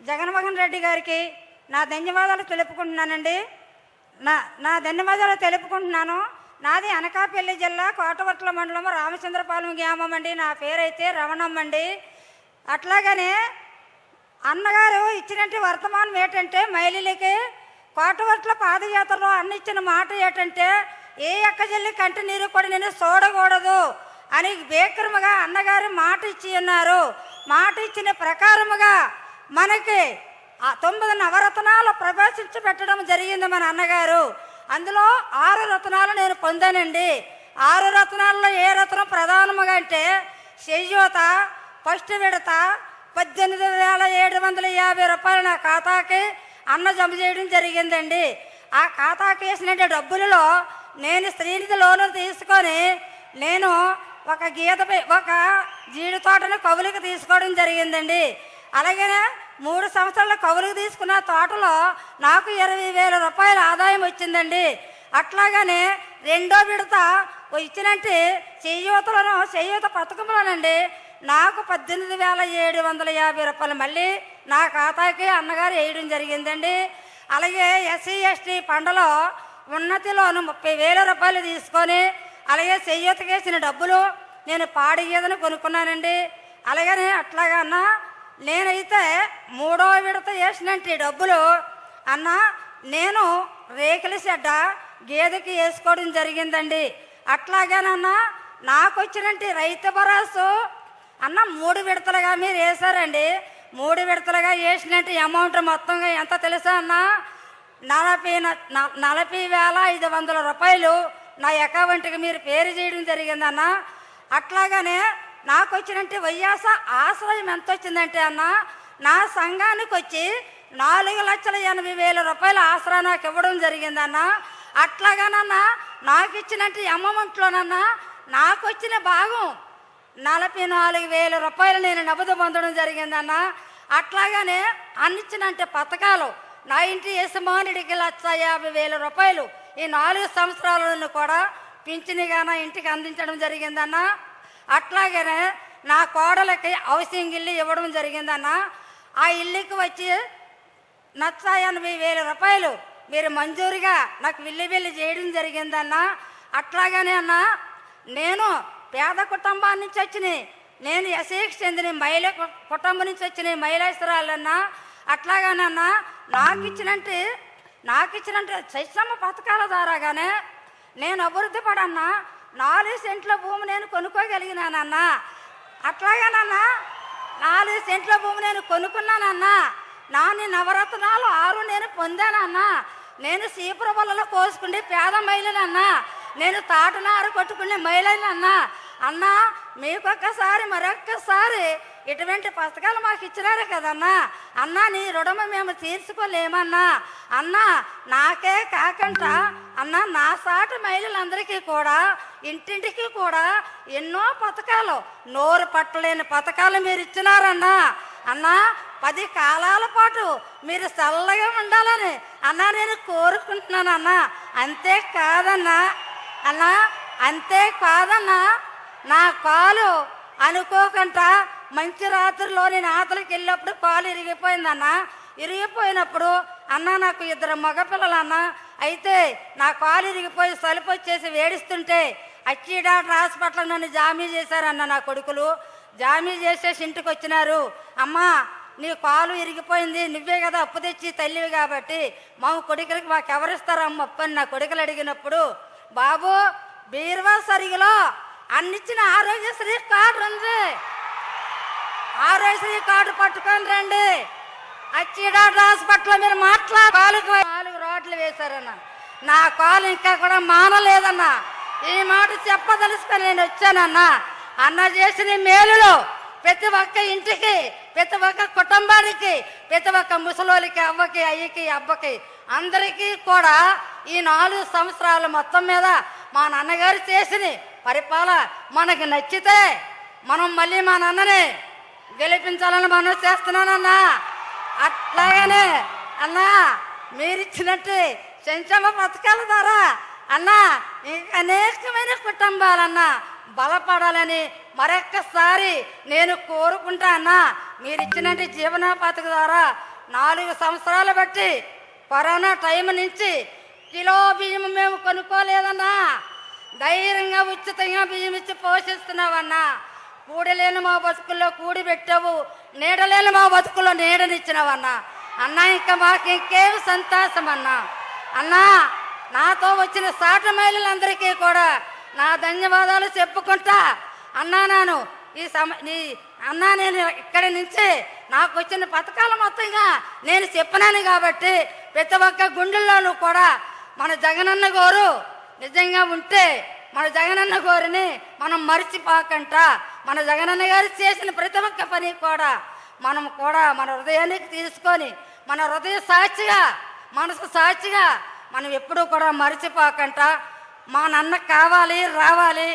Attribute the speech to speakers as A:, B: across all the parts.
A: జగన్మోహన్ రెడ్డి గారికి నా ధన్యవాదాలు తెలుపుకుంటున్నానండి. నా నా ధన్యవాదాలు తెలుపుకుంటున్నాను. నాది అనకాపల్లి జిల్లా కోటవట్ల మండలం రామచంద్రపాలెం గ్రామం అండి. నా పేరైతే రమణమ్మ అండి. అట్లాగనే అన్నగారు ఇచ్చినట్టు వర్తమానం ఏంటంటే మహిళలకి కోటవట్ల పాదయాత్రలో అన్న ఇచ్చిన మాట ఏంటంటే ఏ అక్కజల్లి కంటి నీరు కూడా నేను చూడకూడదు అని బేకరముగా అన్నగారు మాట ఇచ్చి ఉన్నారు. మాట ఇచ్చిన ప్రకారముగా మనకి ఆ తొమ్మిది నవరత్నాలు ప్రవేశించి పెట్టడం జరిగింది మన అన్నగారు. అందులో ఆరు రత్నాలు నేను పొందానండి. ఆరు రత్నాల్లో ఏ రత్నం ప్రధానముగా అంటే శయ్యోత ఫస్ట్ విడత పద్దెనిమిది వేల ఏడు వందల యాభై రూపాయలు నా ఖాతాకి అన్న జమ చేయడం జరిగిందండి. ఆ ఖాతాకి వేసిన డబ్బులలో నేను స్త్రీనిధి లోను తీసుకొని నేను ఒక గీతపై ఒక జీడి తోటను కవులకు తీసుకోవడం జరిగిందండి. అలాగే మూడు సంవత్సరాల కవులకు తీసుకున్న తోటలో నాకు ఇరవై వేల రూపాయల ఆదాయం వచ్చిందండి. అట్లాగనే రెండో విడత ఇచ్చినట్టు చేయూతలోనూ చేయూత పథకంలోనండి. నాకు పద్దెనిమిది వేల ఏడు వందల యాభై రూపాయలు మళ్ళీ నా ఖాతాకి అన్నగారు వేయడం జరిగిందండి. అలాగే ఎస్సీ ఎస్టీ పండలో ఉన్నతిలోను ముప్పై వేల రూపాయలు తీసుకొని అలాగే చెయ్యతకేసిన డబ్బులు నేను పాడి గీదను కొనుక్కున్నానండి. అలాగనే అట్లాగా అన్న నేనైతే మూడో విడత వేసినంటే డబ్బులు. అన్న నేను రేకుల షెడ్డ గేదెకి వేసుకోవడం జరిగిందండి. అట్లాగేనన్నా నాకు వచ్చినట్టు రైతు భరోసా అన్న మూడు విడతలుగా మీరు వేశారండి. మూడు విడతలుగా వేసినట్టు అమౌంట్ మొత్తంగా ఎంత తెలుసా అన్న నలభై నలభై వేల ఐదు వందల రూపాయలు నా అకౌంట్కి మీరు పేరు చేయడం జరిగిందన్న. అట్లాగనే నాకు వచ్చినంటే వయ్యాస ఆశ్రయం ఎంత వచ్చిందంటే అన్న నా సంఘానికి వచ్చి నాలుగు లక్షల ఎనభై వేల రూపాయల ఆసరా నాకు ఇవ్వడం జరిగిందన్న. అట్లాగానన్నా నాకు ఇచ్చినట్టు అమౌంట్లోనన్నా నాకు వచ్చిన భాగం నలభై నాలుగు వేల రూపాయలు నేను నగదు పొందడం జరిగిందన్న. అట్లాగానే అన్నిచ్చినంటే పథకాలు నా ఇంటి యజమానుడికి లక్ష యాభై వేల రూపాయలు ఈ నాలుగు సంవత్సరాలను కూడా పింఛనిగా నా ఇంటికి అందించడం జరిగిందన్నా. అట్లాగనే నా కోడలకి హౌసింగ్ ఇల్లు ఇవ్వడం జరిగిందన్న ఆ ఇల్లుకి వచ్చి నచ్చ ఎనభై వేల రూపాయలు మీరు మంజూరుగా నాకు విల్లి విల్లి చేయడం జరిగిందన్న అట్లాగనే అన్న నేను పేద కుటుంబాన్ని నుంచి వచ్చినాయి నేను ఎస్ఐకి చెందిన మహిళ కుటుంబం నుంచి వచ్చిన మహిళాస్తురాలన్నా అట్లాగానన్నా నాకు ఇచ్చినట్టు నాకు ఇచ్చినట్టు శైశమ్మ పథకాల ద్వారాగానే నేను అభివృద్ధి పడన్నా నాలుగు సెంట్ల భూమి నేను కొనుక్కోగలిగినానన్నా అట్లాగేనన్నా నాలుగు సెంట్ల భూమి నేను కొనుక్కున్నానన్నా నాని నవరత్నాలు ఆరు నేను పొందానన్నా నేను సీపుర వలలో పేద మహిళనన్నా నేను తాటనారు కొట్టుకునే మహిళనన్నా అన్నా మీకొక్కసారి మరొక్కసారి ఇటువంటి పథకాలు మాకు ఇచ్చినారు కదన్నా. అన్నా నీ రుణము మేము తీర్చుకోలేమన్నా. అన్నా నాకే కాకుండా అన్నా నా సాటి మహిళలందరికీ కూడా ఇంటింటికి కూడా ఎన్నో పథకాలు నోరు పట్టలేని పథకాలు మీరు ఇచ్చినారన్నా. అన్నా పది కాలాల పాటు మీరు చల్లగా ఉండాలని అన్నా నేను కోరుకుంటున్నాను అన్నా అంతే కాదన్నా. అన్నా అంతే కాదన్నా. నా కాలు అనుకోకుండా మంచి రాత్రిలో నేను ఆతలకి వెళ్ళినప్పుడు కాలు ఇరిగిపోయిందన్న. ఇరిగిపోయినప్పుడు అన్న నాకు ఇద్దరు మగపిల్లలు అన్న అయితే నా కాలు ఇరిగిపోయి సలుపు వచ్చేసి వేడిస్తుంటే అచ్చి డాక్టర్ హాస్పిటల్ నన్ను జామీ చేశారన్న నా కొడుకులు. జామీ చేసేసి ఇంటికి వచ్చినారు. అమ్మా నీ కాలు ఇరిగిపోయింది నువ్వే కదా అప్పు తెచ్చి తల్లివి కాబట్టి మా కొడుకులకి మాకు ఎవరిస్తారమ్మ అప్పని నా కొడుకులు అడిగినప్పుడు బాబు బీర్వా సరిగిలో? అన్నిచ్చిన ఆరోగ్యశ్రీ కార్డు ఉంది. ఆరోగ్యశ్రీ కార్డు పట్టుకొని రండి. అచ్చిడాడు హాస్పిటల్ మీరు మాట్లా కాలుకి నాలుగు రోడ్లు వేశారన్న. నా కాలు ఇంకా కూడా మానలేదన్న. ఈ మాట చెప్పదలుసుకొని నేను వచ్చానన్న. అన్న చేసిన మేలులో ప్రతి ఒక్క ఇంటికి ప్రతి ఒక్క కుటుంబానికి ప్రతి ఒక్క ముసలోళ్ళకి అవ్వకి అయ్యకి అబ్బకి అందరికీ కూడా ఈ నాలుగు సంవత్సరాల మొత్తం మీద మా నాన్నగారు చేసిన పరిపాల మనకి నచ్చితే మనం మళ్ళీ మా నాన్నని గెలిపించాలని మనం చేస్తున్నానన్నా అట్లాగనే అన్నా మీరిచ్చినట్టు సంక్షేమ పథకాల ద్వారా అన్నా ఇంకా అనేకమైన కుటుంబాలన్నా బలపడాలని మరొక్కసారి నేను కోరుకుంటా అన్నా. మీరిచ్చినట్టు జీవనోపాధి ద్వారా నాలుగు సంవత్సరాలు బట్టి కరోనా టైం నుంచి కిలో బియ్యం మేము కొనుక్కోలేదన్నా. ధైర్యంగా ఉచితంగా బియ్యం ఇచ్చి పోషిస్తున్నావన్నా. కూడలేని మా బతుకుల్లో కూడి పెట్టావు. నీడలేని మా బతుకుల్లో నీడనిచ్చినావన్నా. అన్నా ఇంకా మాకు ఇంకేమి సంతోషం అన్నా అన్నా నాతో వచ్చిన సాట మహిళలందరికీ కూడా నా ధన్యవాదాలు చెప్పుకుంటా. అన్నా నాను ఈ సమ నీ అన్నా నేను ఇక్కడి నుంచి నాకు వచ్చిన పథకాలు మొత్తంగా నేను చెప్పినాను కాబట్టి ప్రతి ఒక్క గుండెల్లోనూ కూడా మన జగనన్న గోరు నిజంగా ఉంటే మన జగనన్న గోరిని మనం మర్చిపోకంట. మన జగనన్న గారు చేసిన ప్రతి ఒక్క పని కూడా మనం కూడా మన హృదయానికి తీసుకొని మన హృదయ సాక్షిగా మనసు సాక్షిగా మనం ఎప్పుడూ కూడా మర్చిపోకంట. మా నాన్న కావాలి రావాలి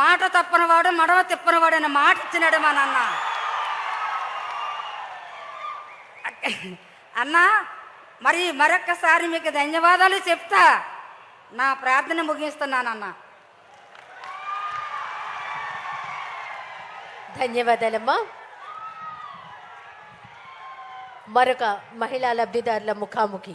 A: మాట తప్పనివాడు మడవ తిప్పనివాడు అనే మాట ఇచ్చినాడు మా నాన్న. అన్నా మరి మరొక్కసారి మీకు ధన్యవాదాలు చెప్తా. నా ప్రార్థన ముగిస్తున్నానన్నా.
B: ధన్యవాదాలమ్మా. మరొక మహిళా లబ్ధిదారుల ముఖాముఖి.